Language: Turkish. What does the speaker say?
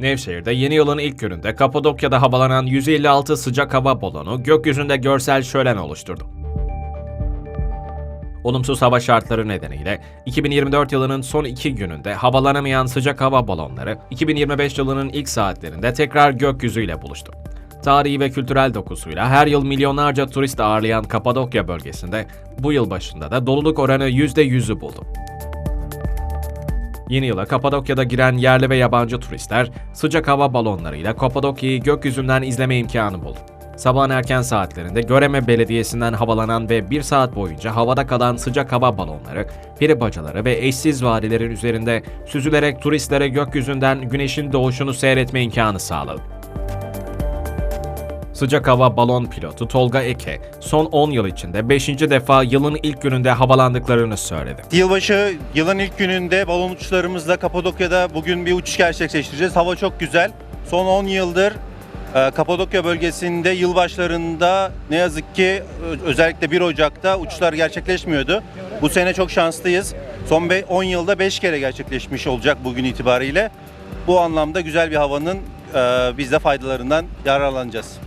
Nevşehir'de yeni yılın ilk gününde Kapadokya'da havalanan 156 sıcak hava balonu gökyüzünde görsel şölen oluşturdu. Olumsuz hava şartları nedeniyle 2024 yılının son iki gününde havalanamayan sıcak hava balonları 2025 yılının ilk saatlerinde tekrar gökyüzüyle buluştu. Tarihi ve kültürel dokusuyla her yıl milyonlarca turist ağırlayan Kapadokya bölgesinde bu yıl başında da doluluk oranı %100'ü buldu. Yeni yıla Kapadokya'da giren yerli ve yabancı turistler sıcak hava balonlarıyla Kapadokya'yı gökyüzünden izleme imkanı buldu. Sabahın erken saatlerinde Göreme Belediyesi'nden havalanan ve bir saat boyunca havada kalan sıcak hava balonları, peri bacaları ve eşsiz vadilerin üzerinde süzülerek turistlere gökyüzünden güneşin doğuşunu seyretme imkanı sağladı. Sıcak hava balon pilotu Tolga Eke, son 10 yıl içinde 5. defa yılın ilk gününde havalandıklarını söyledi. Yılbaşı yılın ilk gününde balon uçuşlarımızla Kapadokya'da bugün bir uçuş gerçekleştireceğiz. Hava çok güzel. Son 10 yıldır e, Kapadokya bölgesinde yılbaşlarında ne yazık ki özellikle 1 Ocak'ta uçuşlar gerçekleşmiyordu. Bu sene çok şanslıyız. Son be- 10 yılda 5 kere gerçekleşmiş olacak bugün itibariyle. Bu anlamda güzel bir havanın e, biz de faydalarından yararlanacağız.